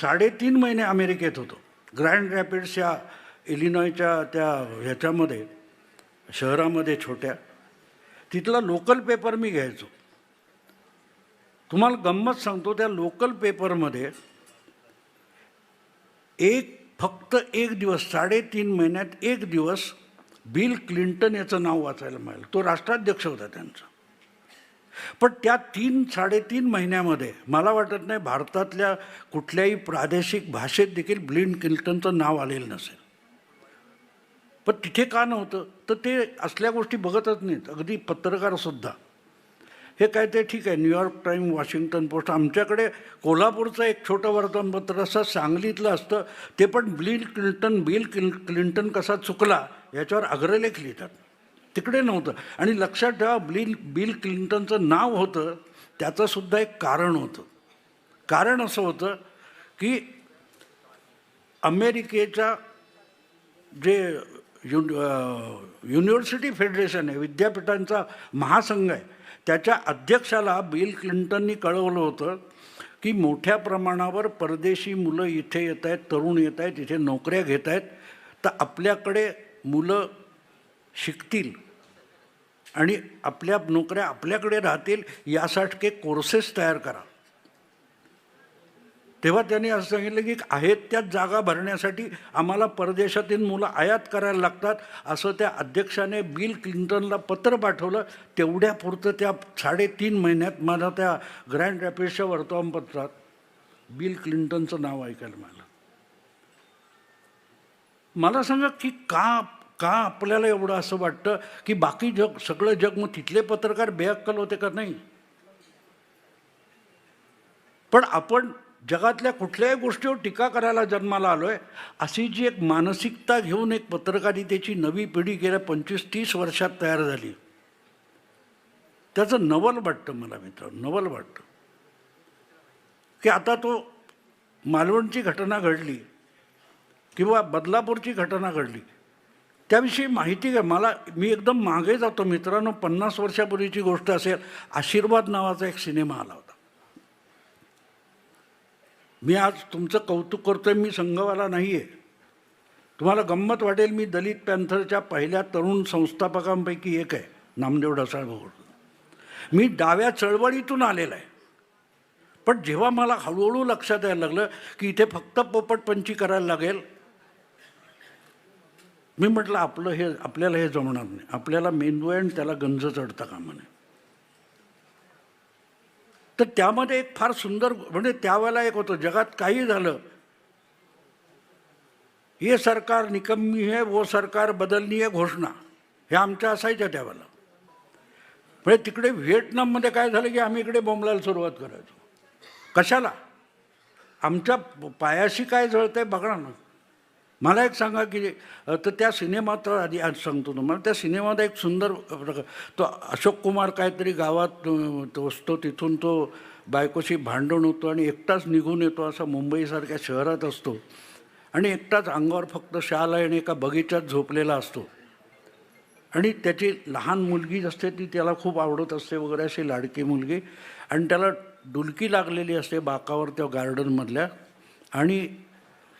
साडेतीन महिने अमेरिकेत होतो. ग्रँड रॅपिड्स या इलिनॉयच्या त्या ह्याच्यामध्ये शहरामध्ये छोट्या तिथला लोकल पेपर मी घ्यायचो. तुम्हाला गंमत सांगतो त्या लोकल पेपरमध्ये एक फक्त एक दिवस साडेतीन महिन्यात एक दिवस बिल क्लिंटन याचं नाव वाचायला मिळालं. तो राष्ट्राध्यक्ष होता त्यांचा. पण त्या तीन साडेतीन महिन्यामध्ये मला वाटत नाही भारतातल्या कुठल्याही प्रादेशिक भाषेत देखील ब्लिन क्लिंटनचं नाव आलेलं नसेल. पण तिथे का नव्हतं? तर ते असल्या गोष्टी बघतच नाहीत. अगदी पत्रकारसुद्धा हे काय ते ठीक आहे. न्यूयॉर्क टाईम वॉशिंग्टन पोस्ट आमच्याकडे कोल्हापूरचं एक छोटं वर्तमानपत्र असं सांगलीतलं असतं. ते पण ब्लिल क्लिंटन बिल क्लिंटन कसा चुकला याच्यावर अग्रलेख लिहितात. तिकडे नव्हतं. आणि लक्षात ठेवा बिल बिल क्लिंटनचं नाव होतं त्याचंसुद्धा एक कारण होतं. कारण असं होतं की अमेरिकेच्या जे युन युनिव्हर्सिटी फेडरेशन आहे विद्यापीठांचा महासंघ आहे त्याच्या अध्यक्षाला बिल क्लिंटननी कळवलं होतं की मोठ्या प्रमाणावर परदेशी मुलं इथे येत आहेत तरुण येत आहेत इथे नोकऱ्या घेत आहेत तर आपल्याकडे मुलं शिकतील. आणि आपल्या नोकऱ्या आपल्याकडे राहतील यासाठी कोर्सेस तयार करा. तेव्हा त्यांनी असं सांगितलं की आहेत त्याच जागा भरण्यासाठी आम्हाला परदेशातील मुलं आयात करायला लागतात असं त्या अध्यक्षाने बिल क्लिंटनला पत्र पाठवलं. तेवढ्यापुरतं त्या साडेतीन महिन्यात मला त्या ग्रँड रॅपिड्सच्या वर्तमानपत्रात बिल क्लिंटनचं नाव ऐकायला मिळालं. मला सांगा की का का आपल्याला एवढं असं वाटतं की बाकी जग सगळं जग मग तिथले पत्रकार बेअक्कल होते का नाही? पण आपण जगातल्या कुठल्याही गोष्टीवर टीका करायला जन्माला आलो आहे अशी जी एक मानसिकता घेऊन एक पत्रकारितेची नवी पिढी गेल्या पंचवीस तीस वर्षात तयार झाली. त्याचं नवल वाटतं मला मित्र नवल वाटतं. की आता तो मालवणची घटना घडली किंवा बदलापूरची घटना घडली त्याविषयी माहिती घ्या. मला मी एकदम मागे जातो. मित्रांनो पन्नास वर्षापूर्वीची गोष्ट असेल आशीर्वाद नावाचा एक सिनेमा आला होता. मी आज तुमचं कौतुक करतोय. मी संघवाला नाही आहे तुम्हाला गंमत वाटेल मी दलित पॅन्थरच्या पहिल्या तरुण संस्थापकांपैकी एक आहे नामदेव ढसाळ मी डाव्या चळवळीतून आलेला आहे. पण जेव्हा मला हळूहळू लक्षात यायला लागलं की इथे फक्त पोपटपंची करायला लागेल मी म्हटलं आपलं हे आपल्याला हे जमणार नाही. आपल्याला मेंदू आहे आणि त्याला गंज चढता कामा नये. तर त्यामध्ये एक फार सुंदर म्हणजे त्यावेळेला एक होतं जगात काही झालं हे सरकार निकम्मी है वो सरकार बदलणी आहे घोषणा. हे आमच्या असायच्या त्यावेळेला. म्हणजे तिकडे व्हिएटनाममध्ये काय झालं की आम्ही इकडे बोंबलायला सुरुवात करायचो. कशाला? आमच्या पायाशी काय जळतंय बघा ना. मला एक सांगा की तर त्या सिनेमात आधी आज सांगतो तुम्हाला त्या सिनेमात एक सुंदर प्रकार तो अशोक कुमार काहीतरी गावात तो असतो तिथून तो बायकोशी भांडण होतो आणि एकटाच निघून येतो असा मुंबईसारख्या शहरात असतो. आणि एकटाच अंगावर फक्त शाल आहे आणि एका बगीचात झोपलेला असतो. आणि त्याची लहान मुलगी असते ती त्याला खूप आवडत असते वगैरे अशी लाडकी मुलगी. आणि त्याला डुलकी लागलेली असते बाकावर त्या गार्डनमधल्या आणि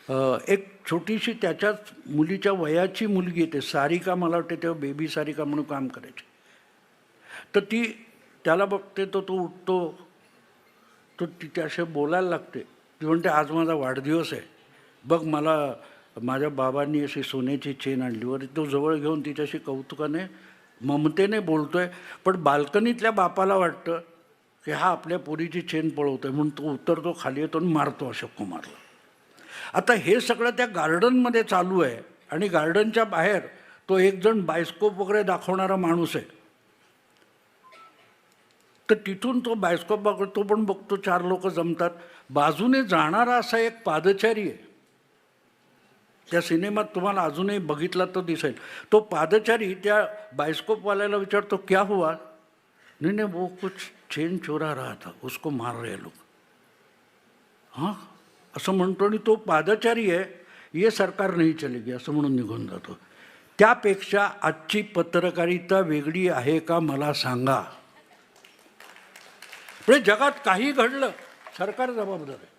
एक छोटीशी त्याच्याच मुलीच्या वयाची मुलगी येते सारिका मला वाटते तेव्हा बेबी सारिका म्हणून काम करायची. तर ती त्याला बघते तो तो उठतो तो तिच्याशी बोलायला लागते. ती म्हणते आज माझा वाढदिवस आहे. बघ मला माझ्या बाबांनी अशी सोन्याची चेन आणली. वर तो जवळ घेऊन तिच्याशी कौतुकाने ममतेने बोलतोय. पण बाल्कनीतल्या बापाला वाटतं की हा आपल्या पोरीची चेन पळवतोय. म्हणून तो उतरतो खाली येतो आणि मारतो अशोक कुमारला. आता हे सगळं त्या गार्डनमध्ये चालू आहे आणि गार्डनच्या बाहेर तो एकजण बायस्कोप वगैरे दाखवणारा माणूस आहे. तर तिथून तो बायस्कोप बघतो तो पण बघतो चार लोक जमतात. बाजूने जाणारा असा एक पादचारी आहे. त्या सिनेमात तुम्हाला अजूनही बघितला तर दिसेल. तो पादचारी त्या बायस्कोपवाल्याला विचारतो क्या हुआ? नहीं नहीं वो कुछ चेन चोरा रहा था उसको मार रहे लोग. हां? असं म्हणतो आणि तो पादचारी आहे ये सरकार नाही चलेगी असं म्हणून निघून जातो. त्यापेक्षा आजची पत्रकारिता वेगळी आहे का मला सांगा. म्हणजे जगात काही घडलं सरकार जबाबदार आहे.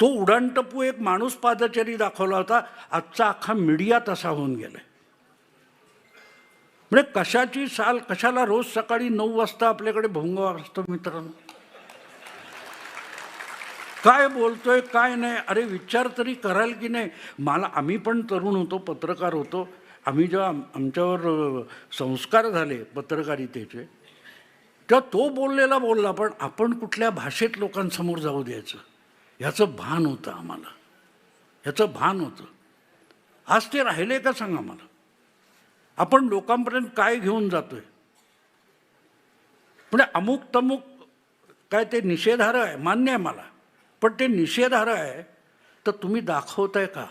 तो उडाणटपू एक माणूस पादचारी दाखवला होता आजचा अख्खा मीडिया तसा होऊन गेलाय. म्हणजे कशाची साल कशाला रोज सकाळी नऊ वाजता आपल्याकडे भोंग असतो मित्रांनो? काय बोलतोय काय नाही अरे विचार तरी कराल की नाही. मला आम्ही पण तरुण होतो पत्रकार होतो. आम्ही जेव्हा आम- आमच्यावर संस्कार झाले पत्रकारितेचे तेव्हा तो बोललेला बोलला पण आपण कुठल्या भाषेत लोकांसमोर जाऊ द्यायचं? ह्याचं भान होतं आम्हाला. ह्याचं भान होतं. आज ते राहिले का सांगा मला? आपण लोकांपर्यंत काय घेऊन जातोय? म्हणजे अमुक तमुक काय ते निषेधार्ह आहे मान्य आहे मला. पण ते निषेधार्ह आहे. तर तुम्ही दाखवताय का?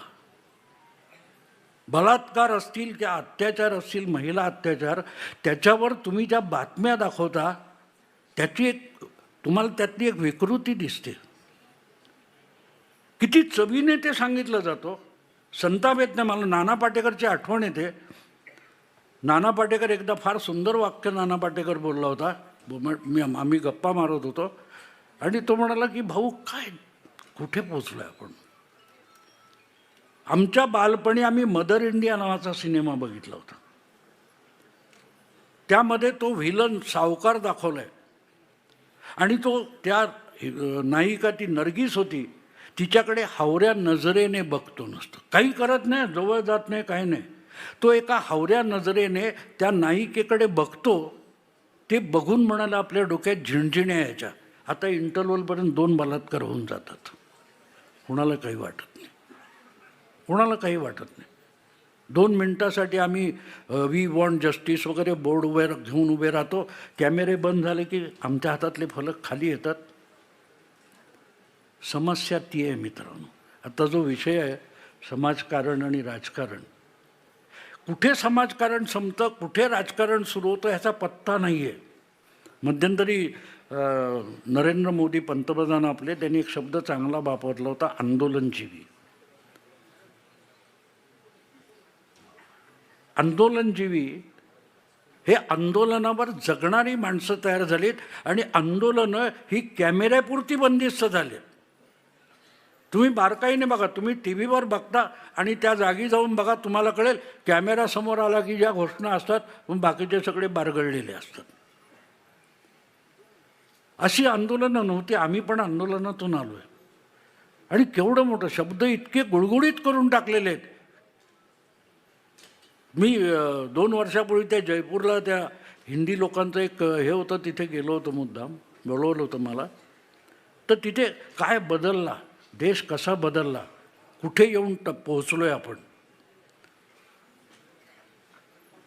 बलात्कार असतील किंवा अत्याचार असतील महिला अत्याचार त्याच्यावर तुम्ही ज्या बातम्या दाखवता त्याची एक तुम्हाला त्यातली एक विकृती दिसते. किती चवीने ते सांगितलं जातो. संताप येत नाही. मला नाना पाटेकरची आठवण येते. नाना पाटेकर एकदा फार सुंदर वाक्य नाना पाटेकर बोलला होता. मी आम्ही गप्पा मारत होतो. आणि तो म्हणाला की भाऊ काय कुठे पोचलो आहे आपण? आमच्या बालपणी आम्ही मदर इंडिया नावाचा सिनेमा बघितला होता. त्यामध्ये तो व्हिलन सावकार दाखवलाय. आणि तो त्या नायिका ती नर्गिस होती. तिच्याकडे हावऱ्या नजरेने बघतो नसतो. काही करत नाही जवळ जात नाही काही नाही. तो एका हावऱ्या नजरेने त्या नायिकेकडे बघतो. ते बघून म्हणाला आपल्या डोक्यात झिणझिण्या याच्या आता इंटरवलपर्यंत दोन बलात्कार होऊन जातात. कुणाला काही वाटत नाही. कुणाला काही वाटत नाही. दोन मिनटासाठी आम्ही वी वॉन्ट जस्टिस वगैरे बोर्ड उभे घेऊन उभे राहतो. कॅमेरे बंद झाले की आमच्या हातातले फलक खाली येतात. समस्या ती आहे मित्रांनो. आता जो विषय आहे समाजकारण आणि राजकारण. कुठे समाजकारण संपतं कुठे राजकारण सुरू होतं ह्याचा पत्ता नाही आहे मध्यंतरी नरेंद्र मोदी पंतप्रधान आपले त्यांनी एक शब्द चांगला वापरला होता आंदोलनजीवी. आंदोलनजीवी हे आंदोलनावर जगणारी माणसं तयार झालीत आणि आंदोलनं ही कॅमेऱ्यापुरती बंदिस्त झाली तुम्ही बारकाईने बघा तुम्ही टी व्हीवर बघता आणि त्या जागी जाऊन बघा तुम्हाला कळेल कॅमेरा समोर आला की ज्या घोषणा असतात मग बाकीचे सगळे बारगळलेले असतात. अशी आंदोलनं नव्हती आम्ही पण आंदोलनातून आलो आहे आणि केवढं मोठं शब्द इतके गुळगुळीत करून टाकलेले आहेत. मी दोन वर्षापूर्वी त्या जयपूरला त्या हिंदी लोकांचं एक हे होतं तिथे गेलो होतो मुद्दाम बोलवलं होतं मला. तर तिथे काय बदलला देश कसा बदलला कुठे येऊन ट आहे आपण?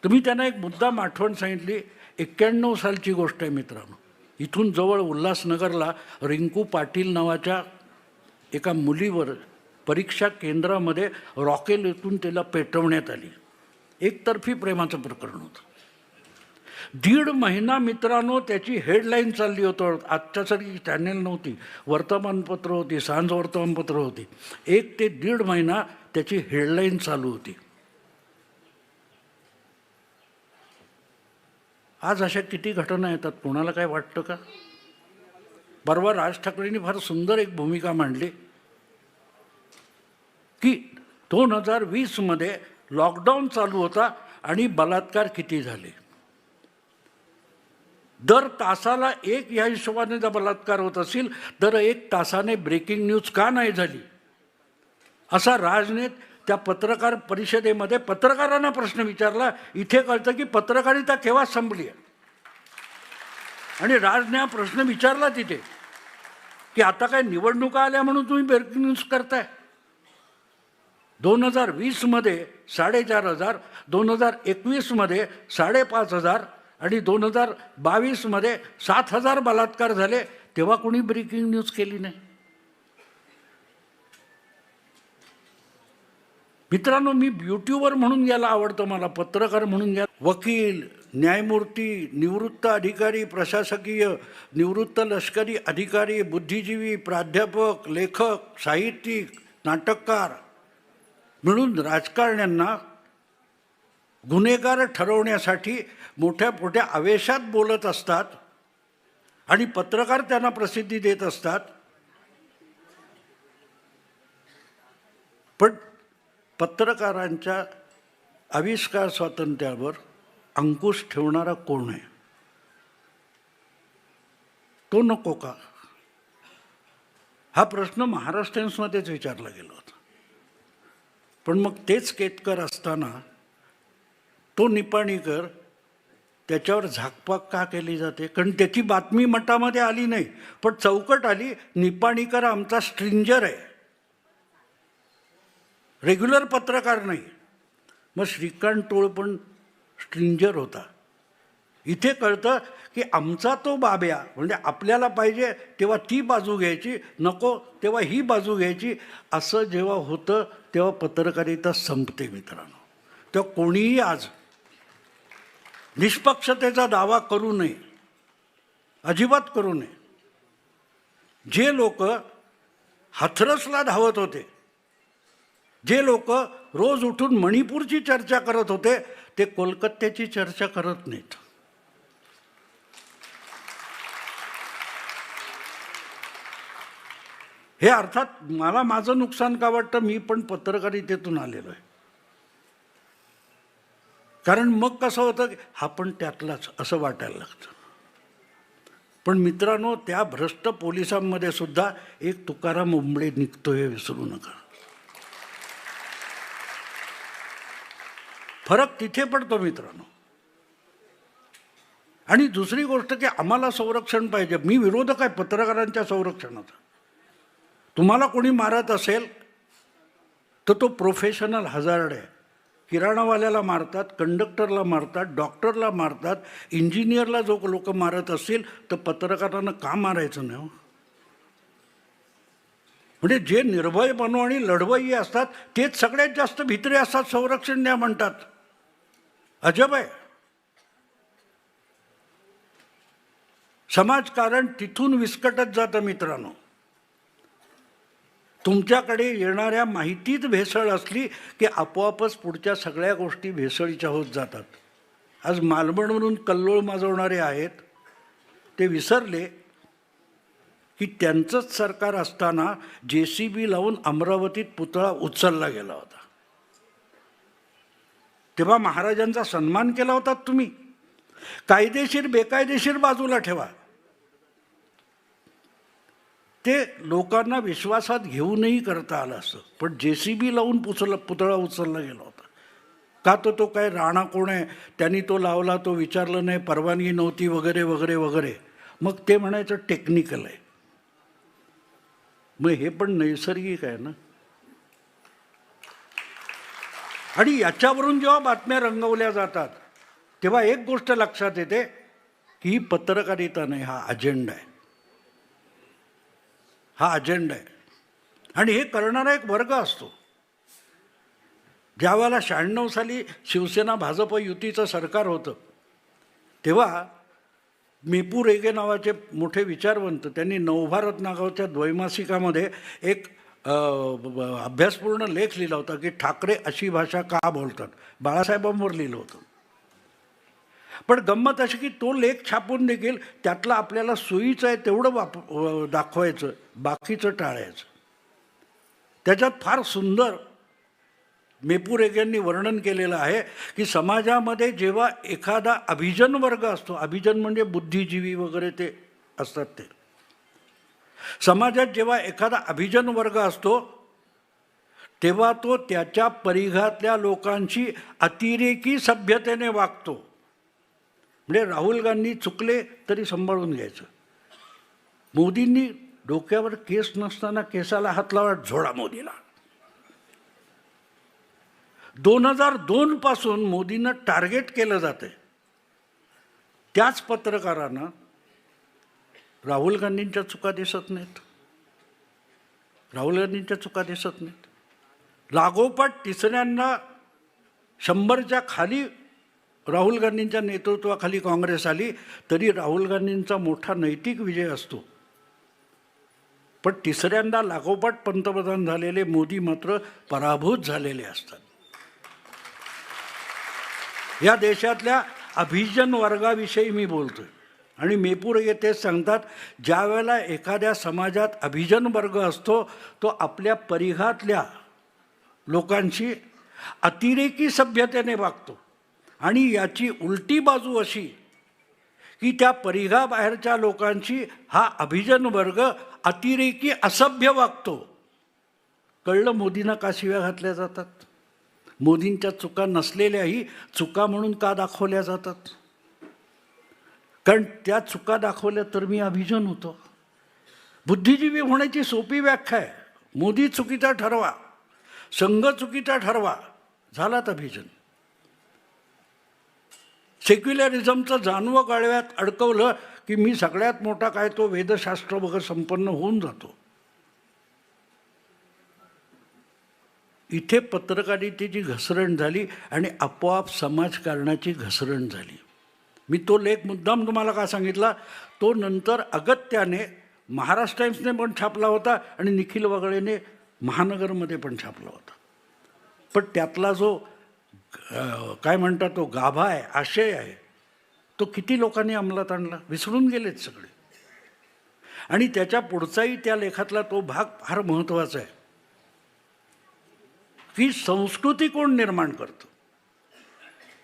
तुम्ही त्यांना एक मुद्दाम आठवण सांगितली एक्क्याण्णव सालची गोष्ट आहे मित्रांनो. इथून जवळ उल्हासनगरला रिंकू पाटील नावाच्या एका मुलीवर परीक्षा केंद्रामध्ये रॉकेल येथून त्याला पेटवण्यात आली. एकतर्फी प्रेमाचं प्रकरण होतं. दीड महिना मित्रांनो त्याची हेडलाईन चालली होतं. आजच्यासाठी चॅनेल नव्हती. वर्तमानपत्र होती सांज वर्तमानपत्र होती. एक ते दीड महिना त्याची हेडलाईन चालू होती. आज अशा किती घटना येतात? कोणाला काय वाटतं का? परवा राज ठाकरेंनी फार सुंदर एक भूमिका मांडली की दोन हजार वीसमध्ये लॉकडाऊन चालू होता आणि बलात्कार किती झाले? दर तासाला एक या हिशोबाने जर बलात्कार होत असेल तर एक तासाने ब्रेकिंग न्यूज का नाही झाली? असा राजनेत त्या पत्रकार परिषदेमध्ये पत्रकारांना प्रश्न विचारला. इथे कळतं की पत्रकारिता केव्हा संपली आहे? आणि राजने हा प्रश्न विचारला तिथे की आता काय निवडणुका आल्या म्हणून तुम्ही ब्रेकिंग न्यूज करताय? दोन हजार वीसमध्ये साडेचार हजार दोन हजार एकवीसमध्ये साडेपाच हजार आणि दोन हजार बावीसमध्ये सात हजार बलात्कार झाले. तेव्हा कोणी ब्रेकिंग न्यूज केली नाही? मित्रांनो मी यूट्यूबर म्हणून घ्यायला आवडतं मला पत्रकार म्हणून घ्या वकील न्यायमूर्ती निवृत्त अधिकारी प्रशासकीय निवृत्त लष्करी अधिकारी बुद्धिजीवी प्राध्यापक लेखक साहित्यिक नाटककार. मिळून राजकारण्यांना गुन्हेगार ठरवण्यासाठी मोठ्या मोठ्या आवेशात बोलत असतात आणि पत्रकार त्यांना प्रसिद्धी देत असतात. पण पत्रकारांच्या आविष्कार स्वातंत्र्यावर अंकुश ठेवणारा कोण आहे? तो नको का? हा प्रश्न महाराष्ट्रीयन्समध्येच विचारला गेला होता. पण मग तेच केतकर असताना तो निपाणीकर त्याच्यावर झाकपाक का केली जाते? कारण त्याची बातमी मठामध्ये आली नाही. पण चौकट आली निपाणीकर आमचा स्ट्रिंजर आहे. रेग्युलर पत्रकार नाही. मग श्रीकांत टोळ पण स्ट्रिंजर होता. इथे कळतं की आमचा तो बाब्या म्हणजे आपल्याला पाहिजे तेव्हा ती बाजू घ्यायची नको तेव्हा ही बाजू घ्यायची असं जेव्हा होतं तेव्हा पत्रकारिता संपते मित्रांनो. तेव्हा कोणीही आज निष्पक्षतेचा दावा करू नये अजिबात करू नये. जे लोक हाथरसला धावत होते जे लोक रोज उठून मणिपूरची चर्चा करत होते ते कोलकात्याची चर्चा करत नाहीत. हे अर्थात मला माझं नुकसान का वाटतं मी पण पत्रकारितेतून आलेलो आहे. कारण मग कसं होतं की हा पण त्यातलाच असं वाटायला लागतं. पण मित्रांनो त्या भ्रष्ट पोलिसांमध्ये सुद्धा एक तुकाराम उंबळे निघतो विसरू नका. फरक तिथे पडतो मित्रांनो. आणि दुसरी गोष्ट की आम्हाला संरक्षण पाहिजे. मी विरोधक आहे पत्रकारांच्या संरक्षणाचा. तुम्हाला कोणी मारत असेल तर तो प्रोफेशनल हजार्ड आहे. किराणावाल्याला मारतात कंडक्टरला मारतात डॉक्टरला मारतात इंजिनियरला जो लोक मारत असतील तर पत्रकारांना का मारायचं नाही हो? म्हणजे जे निर्भय बनू आणि लढवई असतात तेच सगळ्यात जास्त भित्रे असतात संरक्षण द्या म्हणतात. अजब आहे. समाजकारण तिथून विस्कटत जातं मित्रांनो. तुमच्याकडे येणाऱ्या माहितीत भेसळ असली की आपोआपच पुढच्या सगळ्या गोष्टी भेसळीच्या होत जातात. आज मालवणवरून कल्लोळ माजवणारे आहेत. ते विसरले की त्यांचंच सरकार असताना जे सी बी लावून अमरावतीत पुतळा उचलला गेला होता. तेव्हा महाराजांचा सन्मान केला होता तुम्ही. कायदेशीर बेकायदेशीर बाजूला ठेवा. ते लोकांना विश्वासात घेऊनही करता आलं असं. पण जे सी बी लावून पुचला पुतळा उचलला गेला होता. का तो तो काय राणा कोण आहे? त्यांनी तो लावला तो विचारलं नाही परवानगी नव्हती वगैरे वगैरे वगैरे. मग ते म्हणायचं टेक्निकल आहे. मग हे पण नैसर्गिक आहे ना? आणि याच्यावरून जेव्हा बातम्या रंगवल्या जातात तेव्हा एक गोष्ट लक्षात येते की ही पत्रकारिता नाही हा अजेंडा आहे. हा अजेंडा आहे. आणि हे करणारा एक वर्ग असतो. ज्यावेळेला शहाण्णव साली शिवसेना भाजप युतीचं सरकार होतं तेव्हा मेपू रेगे नावाचे मोठे विचारवंत त्यांनी नवभारत नागावच्या द्वैमासिकामध्ये एक अभ्यासपूर्ण लेख लिहिला होता की ठाकरे अशी भाषा का बोलतात? बाळासाहेबांवर लिहिलं होतं. पण गंमत अशी की तो लेख छापून देखील त्यातला आपल्याला सोयीचं आहे तेवढं वाप दाखवायचं बाकीचं टाळायचं. त्याच्यात फार सुंदर मेपुरेग्यांनी वर्णन केलेलं आहे की समाजामध्ये जेव्हा एखादा अभिजन वर्ग असतो अभिजन म्हणजे बुद्धिजीवी वगैरे ते असतात ते. समाजात जेव्हा एखादा अभिजन वर्ग असतो तेव्हा तो त्याच्या परिघातल्या लोकांशी अतिरेकी सभ्यतेने वागतो. म्हणजे राहुल गांधी चुकले तरी सांभाळून घ्यायचं. मोदींनी डोक्यावर केस नसताना केसाला हात लावा झोडा मोदीला. दोन हजार दोन पासून मोदींना टार्गेट केलं जाते त्याच पत्रकारानं राहुल गांधींच्या चुका दिसत नाहीत. राहुल गांधींच्या चुका दिसत नाहीत. लागोपाठ तिसऱ्यांदा शंभरच्या खाली राहुल गांधींच्या नेतृत्वाखाली काँग्रेस आली तरी राहुल गांधींचा मोठा नैतिक विजय असतो. पण तिसऱ्यांदा लागोपाठ पंतप्रधान झालेले मोदी मात्र पराभूत झालेले असतात. या देशातल्या अभिजन वर्गाविषयी मी बोलतोय. आणि मेपूर येथे सांगतात ज्या वेळेला एखाद्या समाजात अभिजन वर्ग असतो तो आपल्या परिघातल्या लोकांशी अतिरेकी सभ्यतेने वागतो. आणि याची उलटी बाजू अशी की त्या परिघाबाहेरच्या लोकांशी हा अभिजन वर्ग अतिरेकी असभ्य वागतो. कळलं मोदींना का शिव्या घातल्या जातात? मोदींच्या चुका नसलेल्याही चुका म्हणून का दाखवल्या जातात? कारण त्या चुका दाखवल्या तर मी अभिजन होतो. बुद्धिजीवी होण्याची सोपी व्याख्या आहे. मोदी चुकीचा ठरवा संघ चुकीचा ठरवा झालात अभिजन. सेक्युलरिझमचं जानवं गाळव्यात अडकवलं की मी सगळ्यात मोठा काय तो वेदशास्त्र वगैरे संपन्न होऊन जातो. इथे पत्रकारितेची घसरण झाली आणि आपोआप समाजकारणाची घसरण झाली. मी तो लेख मुद्दाम तुम्हाला का सांगितला? तो नंतर अगत्याने महाराष्ट्र टाइम्सने पण छापला होता आणि निखिल वगळेने महानगरमध्ये पण छापला होता. पण त्यातला जो काय म्हणतात तो गाभा आहे आशय आहे तो किती लोकांनी अंमलात आणला? विसरून गेलेत सगळे. आणि त्याच्या पुढचाही त्या लेखातला तो भाग फार महत्त्वाचा आहे. की संस्कृती कोण निर्माण करतं?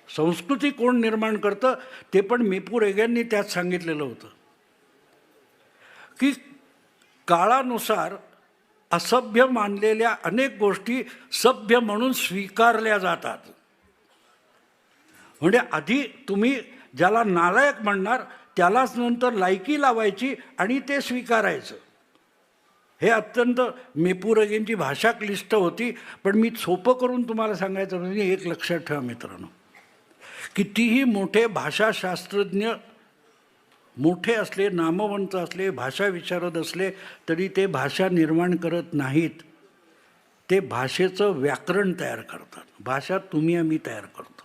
संस्कृती कोण निर्माण करतं ते पण मेपूर एग्यांनी त्यात सांगितलेलं होतं. की काळानुसार असभ्य मानलेल्या अनेक गोष्टी सभ्य म्हणून स्वीकारल्या जातात. म्हणजे आधी तुम्ही ज्याला नालायक म्हणणार त्यालाच नंतर लायकी लावायची आणि ते स्वीकारायचं. हे अत्यंत मेपुरगेंची भाषा क्लिष्ट होती पण मी सोपं करून तुम्हाला सांगायचं म्हणजे एक लक्षात ठेवा मित्रांनो. कितीही मोठे भाषाशास्त्रज्ञ मोठे असले नामवंत असले भाषा विचारत असले तरी ते भाषा निर्माण करत नाहीत. ते भाषेचं व्याकरण तयार करतात. भाषा तुम्ही आम्ही तयार करतो.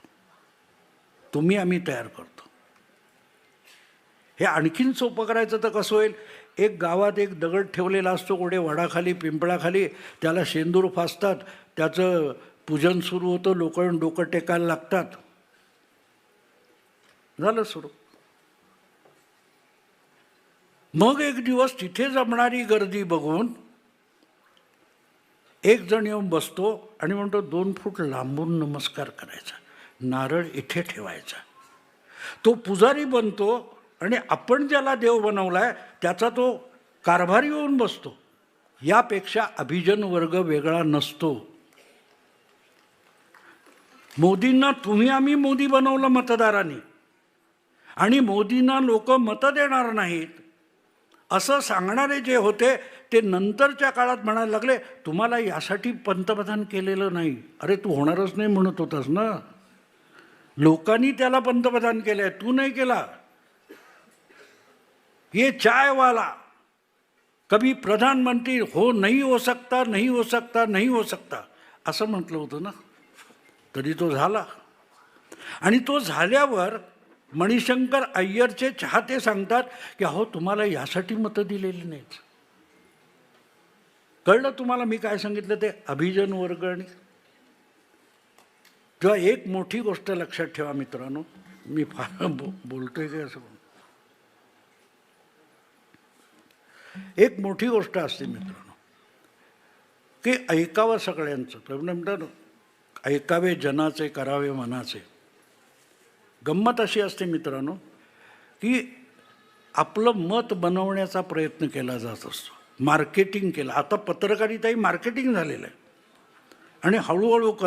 तुम्ही आम्ही तयार करतो. हे आणखीन सोपं करायचं तर कसं होईल? एक गावात एक दगड ठेवलेला असतो कुठे वडाखाली पिंपळाखाली त्याला शेंदूर फासतात त्याचं पूजन सुरू होतं लोकं डोकं टेकायला लागतात. झालं सुरू. मग एक दिवस तिथे जमणारी गर्दी बघून एक जण येऊन बसतो आणि म्हणतो दोन फूट लांबून नमस्कार करायचा. नारळ इथे ठेवायचा. तो पुजारी बनतो आणि आपण ज्याला देव बनवलाय त्याचा तो कारभारी येऊन बसतो. यापेक्षा अभिजन वर्ग वेगळा नसतो. मोदींना तुम्ही आम्ही मोदी बनवलं मतदारांनी. आणि मोदींना लोक मतं देणार नाहीत. असं सांगणारे जे होते ते नंतरच्या काळात म्हणायला लागले तुम्हाला यासाठी पंतप्रधान केलेलं नाही. अरे तू होणारच नाही म्हणत होतास ना. लोकांनी त्याला पंतप्रधान केलं आहे तू नाही केला. ये चाय वाला कभी प्रधानमंत्री हो नाही हो सकता नाही हो सकता नाही हो सकता. असं म्हटलं होतं ना. तरी तो झाला. आणि तो झाल्यावर मणिशंकर अय्यरचे चाहते सांगतात की अहो तुम्हाला यासाठी मतं दिलेली नाहीत. कळलं तुम्हाला मी काय सांगितलं ते? अभिजन वर्गणी तेव्हा एक मोठी गोष्ट लक्षात ठेवा मित्रांनो मी फार बो बोलतोय काय असं एक मोठी गोष्ट असते मित्रांनो की ऐकावं सगळ्यांचं. तर म्हणतात ऐकावे जनाचे करावे मनाचे. गंमत अशी असते मित्रांनो की आपलं मत बनवण्याचा प्रयत्न केला जात असतो. मार्केटिंग केलं. आता पत्रकारिताही मार्केटिंग झालेलं आहे. आणि हळूहळू कर